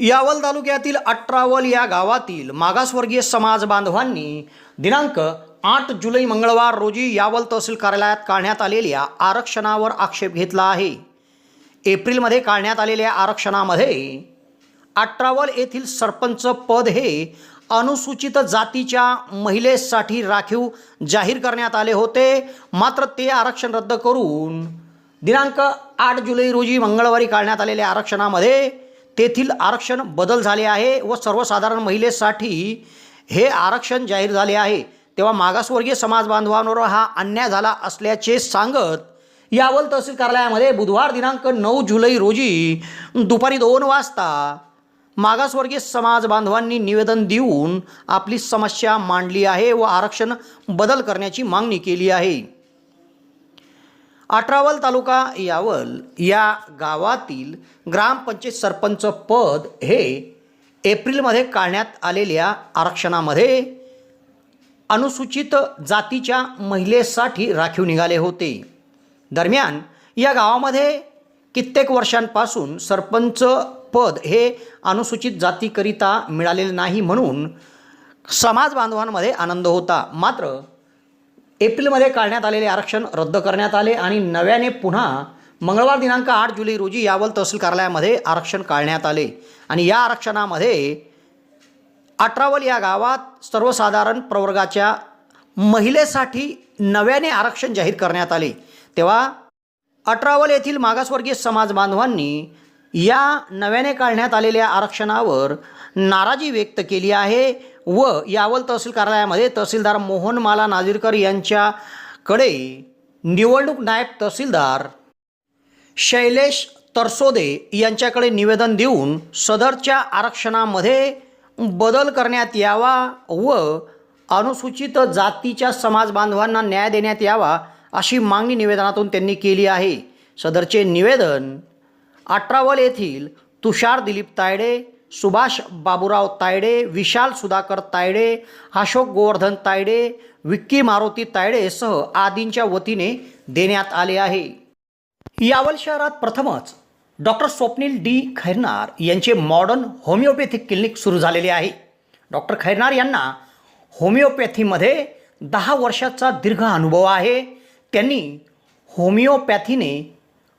यावल तालुक्यातील अठरावल या गावातील मागासवर्गीय समाज बांधवांनी दिनांक आठ जुलै मंगळवार रोजी यावल तहसील कार्यालयात काढण्यात आलेल्या आरक्षणावर आक्षेप घेतला आहे. एप्रिलमध्ये काढण्यात आलेल्या आरक्षणामध्ये अठरावल येथील सरपंच पद हे अनुसूचित जातीच्या महिलेसाठी राखीव जाहीर करण्यात आले होते. मात्र ते आरक्षण रद्द करून दिनांक आठ जुलै रोजी मंगळवारी काढण्यात आलेल्या आरक्षणामध्ये तेथील आरक्षण बदल झाले आहे व सर्वसाधारण महिलेसाठी हे आरक्षण जाहीर झाले आहे. तेव्हा मागासवर्गीय समाज बांधवांवर हा अन्याय झाला असल्याचे सांगत यावल तहसील कार्यालयामध्ये बुधवार दिनांक नऊ जुलै रोजी दुपारी दोन वाजता मागासवर्गीय समाज बांधवांनी निवेदन देऊन आपली समस्या मांडली आहे व आरक्षण बदल करण्याची मागणी केली आहे. अठरावल तालुका यावल या गावातील ग्रामपंचायत सरपंच पद हे एप्रिलमध्ये काढण्यात आलेल्या आरक्षणामध्ये अनुसूचित जातीच्या महिलेसाठी राखीव निघाले होते. दरम्यान या गावामध्ये कित्येक वर्षांपासून सरपंच पद हे अनुसूचित जातीकरिता मिळालेले नाही म्हणून समाज बांधवांमध्ये आनंद होता. मात्र एप्रिलमध्ये काढण्यात आलेले आरक्षण रद्द करण्यात आले आणि नव्याने पुन्हा मंगळवार दिनांक आठ जुलै रोजी यावल तहसील कार्यालयामध्ये आरक्षण काढण्यात आले. आणि या आरक्षणामध्ये अठरावल या गावात सर्वसाधारण प्रवर्गाच्या महिलेसाठी नव्याने आरक्षण जाहीर करण्यात आले. तेव्हा अठरावल येथील मागासवर्गीय समाज बांधवांनी या नव्याने काढण्यात आलेल्या आरक्षणावर नाराजी व्यक्त केली आहे व यावल तहसील कार्यालयामध्ये तहसीलदार मोहन माला नाजीरकर यांच्याकडे निवडणूक नायब तहसीलदार शैलेश तरसोदे यांच्याकडे निवेदन देऊन सदरच्या आरक्षणामध्ये बदल करण्यात यावा व अनुसूचित जातीच्या समाज बांधवांना न्याय देण्यात यावा अशी मागणी निवेदनातून त्यांनी केली आहे. सदरचे निवेदन अठरावल येथील तुषार दिलीप तायडे सुभाष बाबूराव तायडे विशाल सुधाकर तायडे अशोक गोवर्धन तायडे विक्की मारुती तायडेसह आदींच्या वतीने देण्यात आले आहे. यावल शहरात प्रथमच डॉक्टर स्वप्नील डी. खैरनार यांचे मॉडर्न होमिओपॅथिक क्लिनिक सुरू झालेले आहे. डॉक्टर खैरनार यांना होमिओपॅथीमध्ये दहा वर्षाचा दीर्घ अनुभव आहे. त्यांनी होमिओपॅथीने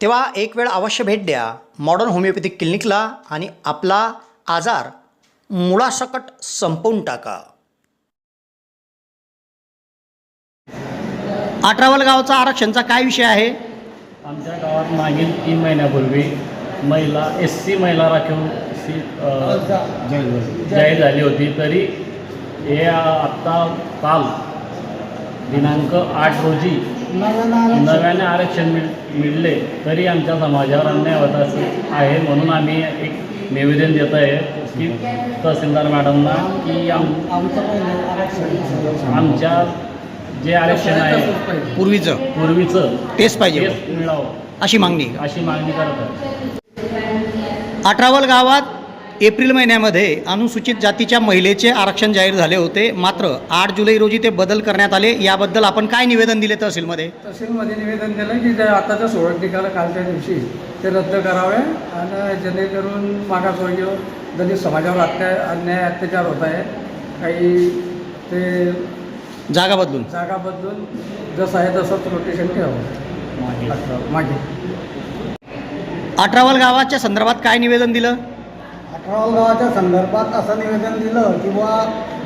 तेव्हा एक वेळ अवश्य भेट द्या. मॉडर्न होमिओपॅथिक क्लिनिकला आणि आपला आजार मुळासकट संपवून टाका. अठरावल गावचा आरक्षणचा काय विषय आहे? आमच्या गावात मागील तीन महिन्यापूर्वी महिला एस सी महिला राखीव सीट जाहीर झाली होती. तरी हे आत्ता काल दिनांक आठ रोजी नव्याने आरक्षण मिळ मिळले तरी आमच्या समाजावर अन्याय होत असं आहे म्हणून आम्ही एक निवेदन देत आहे की तहसीलदार मॅडमना की आम आमच्या जे आरक्षण आहे पूर्वीचं. पूर्वीचं तेच पाहिजे. तेच मिळावं. अशी मागणी. अशी मागणी करत आहे. अठरावल गावात एप्रिल महिन्यामध्ये अनुसूचित जातीच्या महिलेचे आरक्षण जाहीर झाले होते. मात्र आठ जुलै रोजी ते बदल करण्यात आले. याबद्दल आपण काय निवेदन दिले तहसीलमध्ये? तहसीलमध्ये निवेदन दिलं की ते आताच्या सोळा निकाला कालच्या दिवशी ते रद्द करावे आणि जेणेकरून मागासवर्गीय दलित समाजावर अत्या अन्याय अत्याचार होत आहे काही ते जागा बदलून. जागा बदलून जसं आहे तसंच रोटेशन ठेवावं. मागे. अठरावल गावाच्या संदर्भात काय निवेदन दिलं? गावाच्या संदर्भात असं निवेदन दिलं की बुवा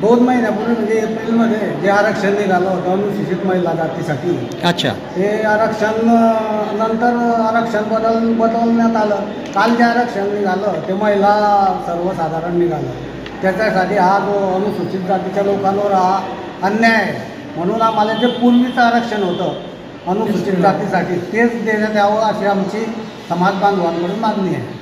दोन महिन्यापूर्वी म्हणजे एप्रिलमध्ये जे आरक्षण निघालं होतं अनुसूचित महिला जातीसाठी अच्छा. ते आरक्षण नंतर आरक्षण बदल बदलण्यात आलं. काल जे आरक्षण निघालं ते महिला सर्वसाधारण निघालं. त्याच्यासाठी हा जो अनुसूचित जातीच्या लोकांवर हा अन्याय आहे. म्हणून आम्हाला जे पूर्वीचं आरक्षण होतं अनुसूचित जातीसाठी तेच देण्यात यावं अशी आमची समाज बांधवांकडून मागणी आहे.